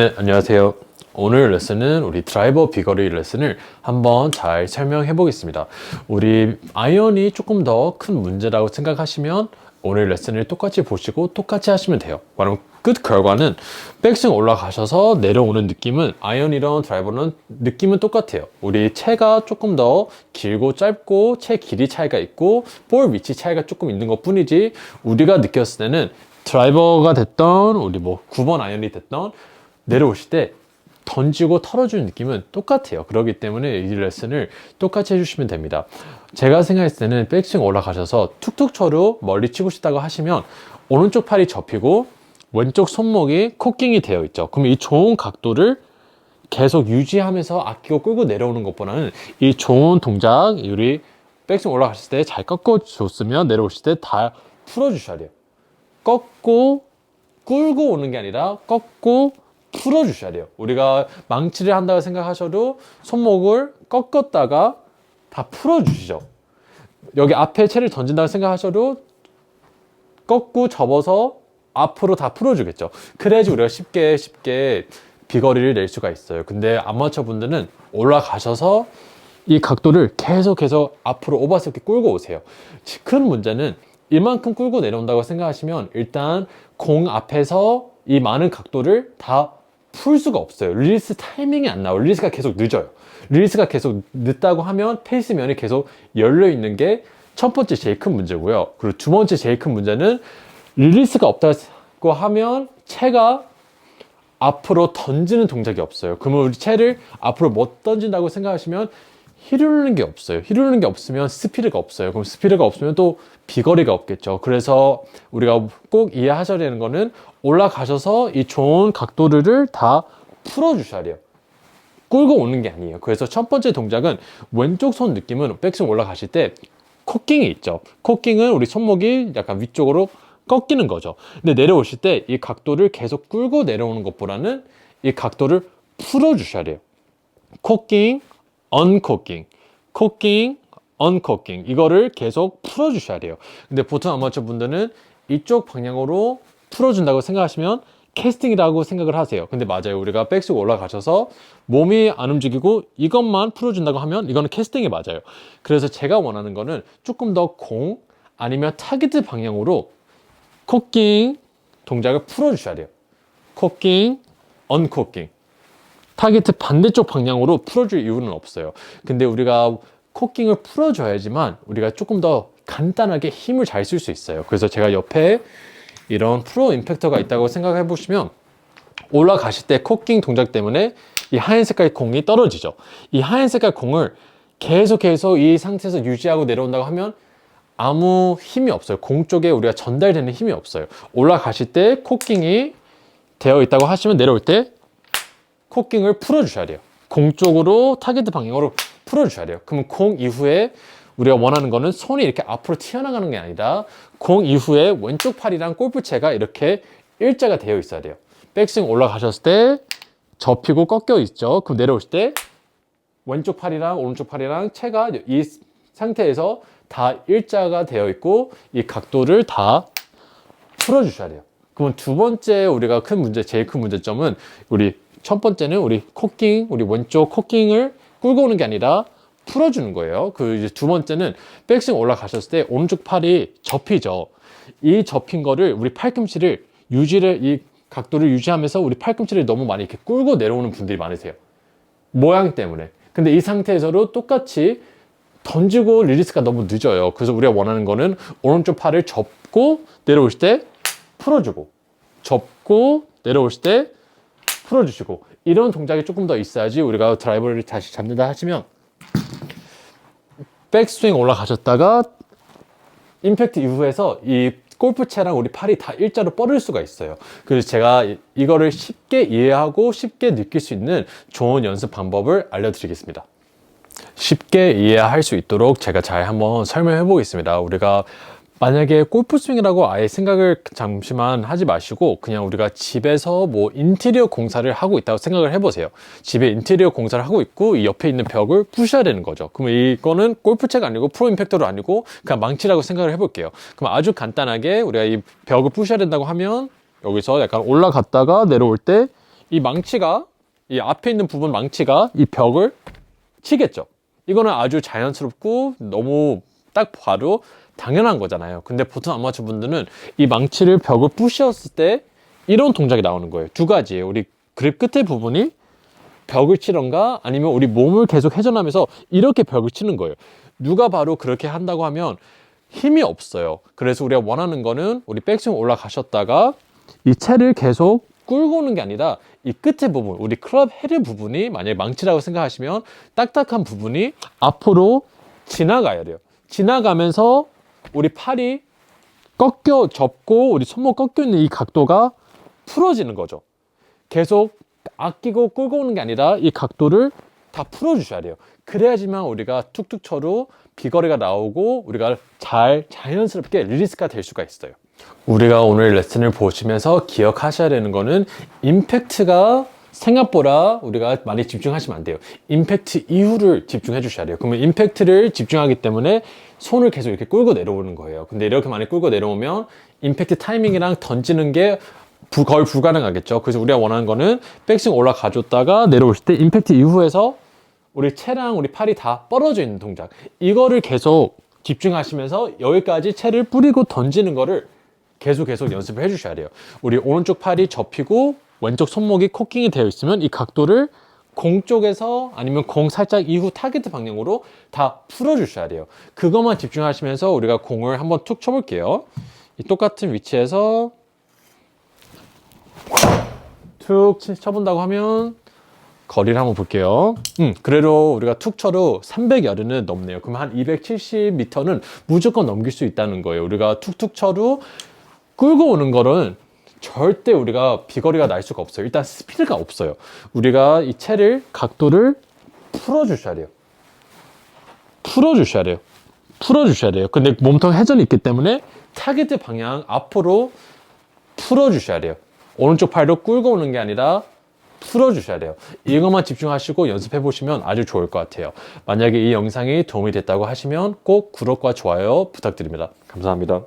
네, 안녕하세요. 오늘 레슨은 우리 드라이버 비거리 레슨을 한번 잘 설명해 보겠습니다. 우리 아이언이 조금 더 큰 문제라고 생각하시면 오늘 레슨을 똑같이 보시고 똑같이 하시면 돼요. 그럼 끝 결과는 백스윙 올라가셔서 내려오는 느낌은 아이언이랑 드라이버는 느낌은 똑같아요. 우리 채가 조금 더 길고 짧고 채 길이 차이가 있고 볼 위치 차이가 조금 있는 것 뿐이지 우리가 느꼈을 때는 드라이버가 됐던 우리 뭐 9번 아이언이 됐던 내려오실 때 던지고 털어주는 느낌은 똑같아요. 그렇기 때문에 이 레슨을 똑같이 해주시면 됩니다. 제가 생각했을 때는 백스윙 올라가셔서 툭툭 쳐로 멀리 치고 싶다고 하시면 오른쪽 팔이 접히고 왼쪽 손목이 코킹이 되어 있죠. 그럼 이 좋은 각도를 계속 유지하면서 아끼고 끌고 내려오는 것보다는 이 좋은 동작, 우리 백스윙 올라가실 때 잘 꺾어줬으면 내려오실 때 다 풀어주셔야 돼요. 꺾고 끌고 오는 게 아니라 꺾고 풀어주셔야 돼요. 우리가 망치를 한다고 생각하셔도 손목을 꺾었다가 다 풀어주시죠. 여기 앞에 채를 던진다고 생각하셔도 꺾고 접어서 앞으로 다 풀어주겠죠. 그래야지 우리가 쉽게 쉽게 비거리를 낼 수가 있어요. 근데 아마추어 분들은 올라가셔서 이 각도를 계속 계속 앞으로 오버스럽게 끌고 오세요. 큰 문제는 이만큼 끌고 내려온다고 생각하시면 일단 공 앞에서 이 많은 각도를 다 풀 수가 없어요. 릴리스 타이밍이 안 나와요. 릴리스가 계속 늦어요. 릴리스가 계속 늦다고 하면 페이스면이 계속 열려 있는 게 첫 번째 제일 큰 문제고요. 그리고 두 번째 제일 큰 문제는 릴리스가 없다고 하면 채가 앞으로 던지는 동작이 없어요. 그러면 우리 채를 앞으로 못 던진다고 생각하시면 휘두르는 게 없어요. 휘두르는 게 없으면 스피드가 없어요. 그럼 스피드가 없으면 또 비거리가 없겠죠. 그래서 우리가 꼭 이해하셔야 되는 거는 올라가셔서 이 좋은 각도를 다 풀어주셔야 돼요. 끌고 오는 게 아니에요. 그래서 첫 번째 동작은 왼쪽 손 느낌은 백스윙 올라가실 때 코킹이 있죠. 코킹은 우리 손목이 약간 위쪽으로 꺾이는 거죠. 근데 내려오실 때 이 각도를 계속 끌고 내려오는 것보다는 이 각도를 풀어주셔야 돼요. 코킹, 언코킹, 코킹, 언코킹 이거를 계속 풀어주셔야 돼요. 근데 보통 아마추어 분들은 이쪽 방향으로 풀어준다고 생각하시면 캐스팅이라고 생각을 하세요. 근데 맞아요. 우리가 백스윙 올라가셔서 몸이 안 움직이고 이것만 풀어준다고 하면 이거는 캐스팅이 맞아요. 그래서 제가 원하는 거는 조금 더 공 아니면 타겟 방향으로 코킹 동작을 풀어주셔야 돼요. 코킹, 언코킹. 타겟 반대쪽 방향으로 풀어줄 이유는 없어요. 근데 우리가 코킹을 풀어줘야지만 우리가 조금 더 간단하게 힘을 잘 쓸 수 있어요. 그래서 제가 옆에 이런 프로 임팩터가 있다고 생각해 보시면 올라가실 때 코킹 동작 때문에 이 하얀 색깔 공이 떨어지죠. 이 하얀 색깔 공을 계속해서 이 상태에서 유지하고 내려온다고 하면 아무 힘이 없어요. 공 쪽에 우리가 전달되는 힘이 없어요. 올라가실 때 코킹이 되어 있다고 하시면 내려올 때 코킹을 풀어주셔야 돼요. 공 쪽으로 타겟 방향으로 풀어주셔야 돼요. 그러면 공 이후에 우리가 원하는 거는 손이 이렇게 앞으로 튀어나가는 게 아니라 공 이후에 왼쪽 팔이랑 골프채가 이렇게 일자가 되어 있어야 돼요. 백스윙 올라가셨을 때 접히고 꺾여 있죠. 그럼 내려오실 때 왼쪽 팔이랑 오른쪽 팔이랑 채가 이 상태에서 다 일자가 되어 있고 이 각도를 다 풀어주셔야 돼요. 그러면 두 번째 우리가 큰 문제, 제일 큰 문제점은 우리 첫 번째는 우리 코킹, 우리 왼쪽 코킹을 끌고 오는 게 아니라 풀어주는 거예요. 그 이제 두 번째는 백스윙 올라가셨을 때 오른쪽 팔이 접히죠. 이 접힌 거를 우리 팔꿈치를 유지를 이 각도를 유지하면서 우리 팔꿈치를 너무 많이 이렇게 끌고 내려오는 분들이 많으세요. 모양 때문에. 근데 이 상태에서도 똑같이 던지고 릴리스가 너무 늦어요. 그래서 우리가 원하는 거는 오른쪽 팔을 접고 내려오실 때 풀어주고 접고 내려오실 때 풀어주시고 이런 동작이 조금 더 있어야지 우리가 드라이버를 다시 잡는다 하시면 백스윙 올라가셨다가 임팩트 이후에서 이 골프채랑 우리 팔이 다 일자로 뻗을 수가 있어요. 그래서 제가 이- 이거를 쉽게 이해하고 쉽게 느낄 수 있는 좋은 연습 방법을 알려드리겠습니다. 쉽게 이해할 수 있도록 제가 잘 한번 설명해 보겠습니다. 우리가 만약에 골프 스윙이라고 아예 생각을 잠시만 하지 마시고 그냥 우리가 집에서 뭐 인테리어 공사를 하고 있다고 생각을 해보세요. 집에 인테리어 공사를 하고 있고 이 옆에 있는 벽을 부셔야 되는 거죠. 그러면 이거는 골프채가 아니고 프로 임팩터도 아니고 그냥 망치라고 생각을 해볼게요. 그럼 아주 간단하게 우리가 이 벽을 부셔야 된다고 하면 여기서 약간 올라갔다가 내려올 때 이 망치가 이 앞에 있는 부분 망치가 이 벽을 치겠죠. 이거는 아주 자연스럽고 너무 딱 봐도 당연한 거잖아요. 근데 보통 아마추어 분들은 이 망치를 벽을 부셨을 때 이런 동작이 나오는 거예요. 두 가지예요. 우리 그립 끝에 부분이 벽을 치던가 아니면 우리 몸을 계속 회전하면서 이렇게 벽을 치는 거예요. 누가 바로 그렇게 한다고 하면 힘이 없어요. 그래서 우리가 원하는 거는 우리 백스윙 올라가셨다가 이 채를 계속 끌고 오는 게 아니라 이 끝에 부분, 우리 클럽 헤드 부분이 만약에 망치라고 생각하시면 딱딱한 부분이 앞으로 지나가야 돼요. 지나가면서 우리 팔이 꺾여 접고 우리 손목 꺾여 있는 이 각도가 풀어지는 거죠. 계속 아끼고 끌고 오는 게 아니라 이 각도를 다 풀어주셔야 돼요. 그래야지만 우리가 툭툭 쳐도 비거리가 나오고 우리가 잘 자연스럽게 리리스가 될 수가 있어요. 우리가 오늘 레슨을 보시면서 기억하셔야 되는 거는 임팩트가 생각보다 우리가 많이 집중하시면 안 돼요. 임팩트 이후를 집중해 주셔야 돼요. 그러면 임팩트를 집중하기 때문에 손을 계속 이렇게 끌고 내려오는 거예요. 근데 이렇게 많이 끌고 내려오면 임팩트 타이밍이랑 던지는 게 부- 거의 불가능하겠죠. 그래서 우리가 원하는 거는 백스윙 올라가줬다가 내려오실 때 임팩트 이후에서 우리 채랑 우리 팔이 다 뻗어져 있는 동작. 이거를 계속 집중하시면서 여기까지 채를 뿌리고 던지는 거를 계속 계속 연습을 해주셔야 돼요. 우리 오른쪽 팔이 접히고 왼쪽 손목이 코킹이 되어 있으면 이 각도를 공 쪽에서 아니면 공 살짝 이후 타겟 방향으로 다 풀어주셔야 돼요. 그것만 집중하시면서 우리가 공을 한번 툭 쳐볼게요. 이 똑같은 위치에서 툭 치- 쳐본다고 하면 거리를 한번 볼게요. 음, 그래도 우리가 툭 쳐도 300여리는 넘네요. 그럼 한 270m는 무조건 넘길 수 있다는 거예요. 우리가 툭툭 쳐도 끌고 오는 거는 절대 우리가 비거리가 날 수가 없어요. 일단 스피드가 없어요. 우리가 이 채를 각도를 풀어주셔야 돼요. 풀어주셔야 돼요. 풀어주셔야 돼요. 근데 몸통 회전이 있기 때문에 타겟 방향 앞으로 풀어주셔야 돼요. 오른쪽 팔도 끌고 오는 게 아니라 풀어주셔야 돼요. 이것만 집중하시고 연습해 보시면 아주 좋을 것 같아요. 만약에 이 영상이 도움이 됐다고 하시면 꼭 구독과 좋아요 부탁드립니다. 감사합니다.